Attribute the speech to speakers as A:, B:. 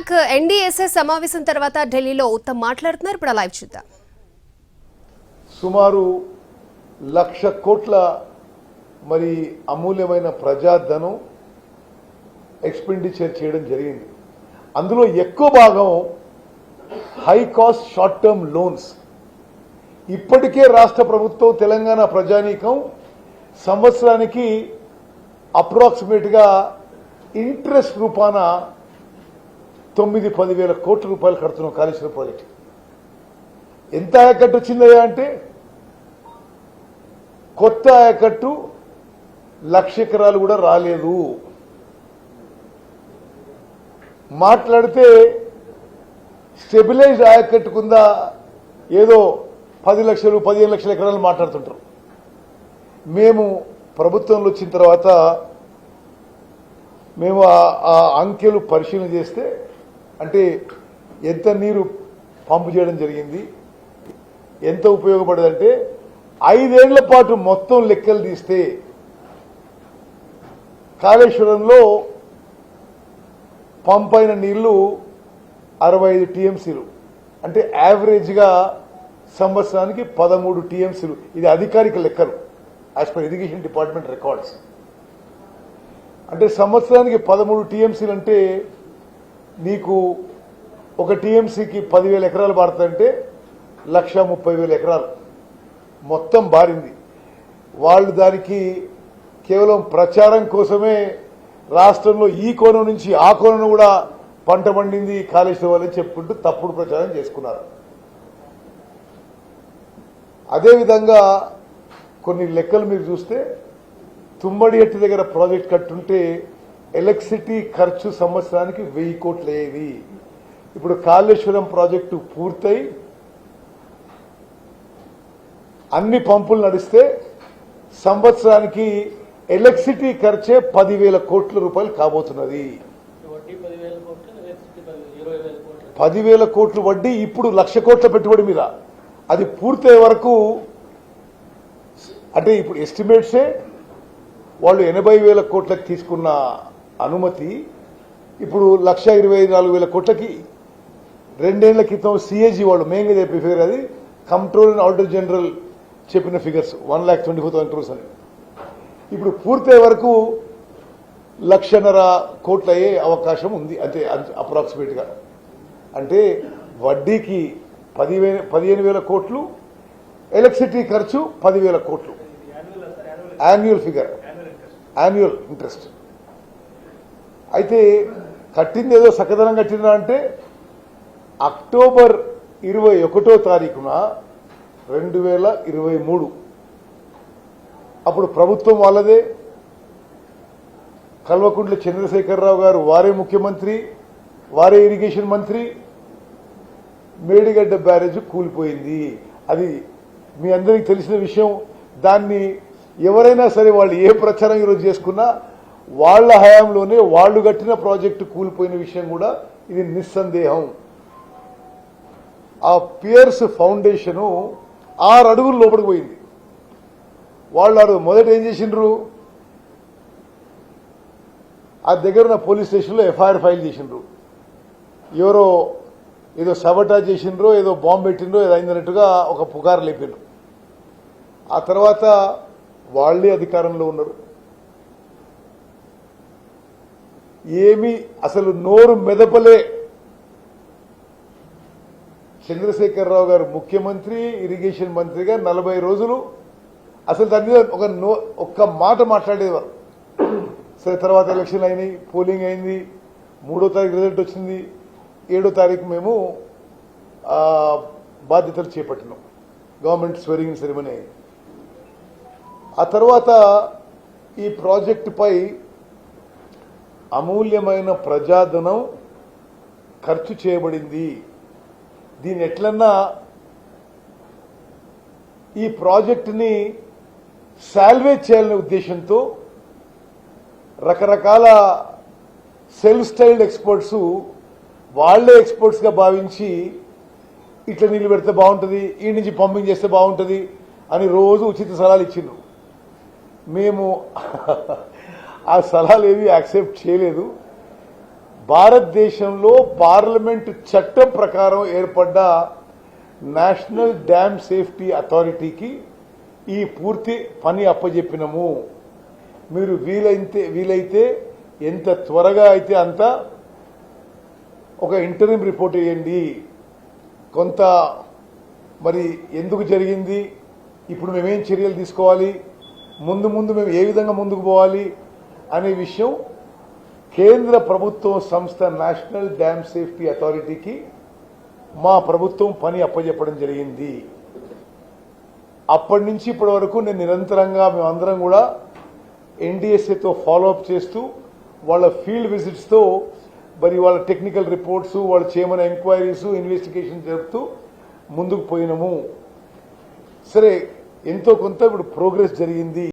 A: Back ఎన్డీఎస్ఎస్ సమావేశం తర్వాత ఢిల్లీలో ఉత్తమ్ మాట్లాడుతున్నారు. ఇప్పుడు లైవ్ చూద్దాం.
B: సుమారు లక్ష కోట్ల మరి అమూల్యమైన ప్రజాధనం ఎక్స్పెండిచర్ చేయడం జరిగింది. అందులో ఎక్కువ భాగం high cost short term loans. ఇప్పటికే రాష్ట్ర ప్రభుత్వం తెలంగాణ ప్రజానీకం సంవత్సరానికి అప్రాక్సిమేట్గా ఇంట్రెస్ట్ రూపాన తొమ్మిది పదివేల కోట్ల రూపాయలు కడుతున్నాం కాళేశ్వరం ప్రాజెక్ట్. ఎంత ఆయకట్టు వచ్చిందయ్యా అంటే కొత్త ఆయకట్టు లక్ష ఎకరాలు కూడా రాలేదు. మాట్లాడితే స్టెబిలైజ్డ్ ఆయకట్టు కింద ఏదో పది లక్షలు పదిహేను లక్షల ఎకరాలు మాట్లాడుతుంటారు. మేము ప్రభుత్వంలో వచ్చిన తర్వాత మేము ఆ అంకెలు పరిశీలన చేస్తే అంటే ఎంత నీరు పంపు చేయడం జరిగింది? ఎంత ఉపయోగపడదంటే ఐదేళ్ళ పాటు మొత్తం లెక్కలు తీస్తే కాళేశ్వరంలో పంప్ అయిన నీళ్ళు అరవై ఐదు టీఎంసీలు. అంటే యావరేజ్గా సంవత్సరానికి పదమూడు టీఎంసీలు. ఇది అధికారిక లెక్కలు as per irrigation department records అంటే సంవత్సరానికి పదమూడు టీఎంసీలు అంటే నీకు ఒక టీఎంసీకి పదివేల ఎకరాలు పాడుతుందంటే లక్ష ముప్పై వేల ఎకరాలు. మొత్తం బారింది. వాళ్ళు దానికి కేవలం ప్రచారం కోసమే రాష్ట్రంలో ఈ కోణం నుంచి ఆ కోణం కూడా పంట పండింది కాళేశ్వరం వాళ్ళని చెప్పుకుంటూ తప్పుడు ప్రచారం చేసుకున్నారు. అదేవిధంగా కొన్ని లెక్కలు మీరు చూస్తే తుమ్మడి ఎట్టి దగ్గర ప్రాజెక్ట్ కట్టుంటే ఎలక్ట్రిసిటీ ఖర్చు సంవత్సరానికి వెయ్యి కోట్లు అయ్యేది ఇప్పుడు కాళేశ్వరం ప్రాజెక్టు పూర్తయి అన్ని పంపులు నడిస్తే సంవత్సరానికి ఎలక్ట్రిసిటీ ఖర్చే పదివేల కోట్ల రూపాయలు కాబోతున్నది.
C: పదివేల కోట్ల
B: వడ్డీ ఇప్పుడు లక్ష కోట్ల పెట్టుబడి మీద. అది పూర్తయ్యే వరకు అంటే ఇప్పుడు ఎస్టిమేట్సే వాళ్ళు ఎనభై వేల కోట్లకి తీసుకున్న అనుమతి ఇప్పుడు లక్ష ఇరవై నాలుగు వేల కోట్లకి రెండేళ్ళ క్రితం సిఏజీ వాళ్ళు మెయిన్గా చెప్పే ఫిగర్ అది కంట్రోల్ అండ్ ఆడిటర్ జనరల్ చెప్పిన figures one lakh twenty four thousand crores అని. ఇప్పుడు పూర్తయ్యే వరకు లక్షన్నర కోట్లు అయ్యే అవకాశం ఉంది అంతే అప్రాక్సిమేట్గా అంటే వడ్డీకి పదివే పదిహేను వేల కోట్లు ఎలక్ట్రిసిటీ ఖర్చు పదివేల కోట్లు. యాన్యువల్ ఫిగర్ యాన్యువల్ ఇంట్రెస్ట్ అయితే కట్టింది ఏదో సకదనం కట్టిందా అంటే అక్టోబర్ ఇరవై ఒకటో తారీఖున రెండు వేల ఇరవై మూడు. అప్పుడు ప్రభుత్వం వాళ్ళదే. కల్వకుంట్ల చంద్రశేఖరరావు గారు వారే ముఖ్యమంత్రి వారే ఇరిగేషన్ మంత్రి. మేడిగడ్డ బ్యారేజ్ కూలిపోయింది. అది మీ అందరికీ తెలిసిన విషయం. దాన్ని ఎవరైనా సరే వాళ్ళు ఏ ప్రచారం ఈరోజు చేసుకున్నా వాళ్ళ హయాంలోనే వాళ్ళు కట్టిన ప్రాజెక్టు కూలిపోయిన విషయం కూడా ఇది నిస్సందేహం. ఆ పియర్స్ ఫౌండేషను ఆరు అడుగులు లోపలికి పోయింది. వాళ్ళు మొదట ఏం చేసిండ్రు? ఆ దగ్గర ఉన్న పోలీస్ స్టేషన్లో ఎఫ్ఐఆర్ ఫైల్ చేసిండ్రు. ఎవరో ఏదో సబటా చేసిండ్రో ఏదో బాంబు పెట్టిండ్రో ఏదో అయిందన్నట్టుగా ఒక పుకారు లేపిండ్రు. ఆ తర్వాత వాళ్ళే అధికారంలో ఉన్నారు. ఏమి అసలు నోరు మెదపలే. చంద్రశేఖరరావు గారు ముఖ్యమంత్రి ఇరిగేషన్ మంత్రిగా నలభై రోజులు. అసలు దాని మీద ఒక నో ఒక్క మాట మాట్లాడేవారు. సరే తర్వాత ఎలక్షన్ అయినాయి పోలింగ్ అయింది. మూడో తారీఖు రిజల్ట్ వచ్చింది. ఏడో తారీఖు మేము బాధ్యతలు చేపట్టినాం. Government swearing ceremony. అయింది ఆ తర్వాత ఈ ప్రాజెక్టుపై అమూల్యమైన ప్రజాధనం ఖర్చు చేయబడింది. దీని ఎట్లన్నా ఈ ప్రాజెక్టుని సాల్వేజ్ చేయాలనే ఉద్దేశంతో రకరకాల సెల్ఫ్ స్టైల్డ్ ఎక్స్పర్ట్స్ వాళ్ళే ఎక్స్పర్ట్స్గా భావించి ఇట్లా నీళ్ళు పెడితే బాగుంటుంది ఈ నుంచి పంపింగ్ చేస్తే బాగుంటుంది అని రోజు ఉచిత సలహాలు ఇచ్చిండ్రు. మేము ఆ సలహాలు ఏవి యాక్సెప్ట్ చేయలేదు. భారతదేశంలో పార్లమెంటు చట్టం ప్రకారం ఏర్పడ్డ నేషనల్ డ్యామ్ సేఫ్టీ అథారిటీకి ఈ పూర్తి పని అప్పజెప్పినము. మీరు వీలైతే వీలైతే ఎంత త్వరగా అయితే అంత ఒక ఇంటర్వ్యూ రిపోర్ట్ వేయండి. కొంత మరి ఎందుకు జరిగింది? ఇప్పుడు మేమేం చర్యలు తీసుకోవాలి? ముందు ముందు మేము ఏ విధంగా ముందుకు పోవాలి? అనే విషయం కేంద్ర ప్రభుత్వం సంస్థ నేషనల్ డ్యామ్ సేఫ్టీ అథారిటీకి మా ప్రభుత్వం పని అప్పజెప్పడం జరిగింది. అప్పటి నుంచి ఇప్పటి వరకు నేను నిరంతరంగా మేమందరం కూడా ఎన్డీఎస్ఏతో ఫాలోఅప్ చేస్తూ వాళ్ళ ఫీల్డ్ విజిట్స్తో మరి వాళ్ళ టెక్నికల్ రిపోర్ట్స్ వాళ్ళు చేయమని ఎంక్వైరీస్ ఇన్వెస్టిగేషన్ జరుపుతూ ముందుకు పోయినాము. సరే ఎంతో కొంత ఇప్పుడు ప్రోగ్రెస్ జరిగింది.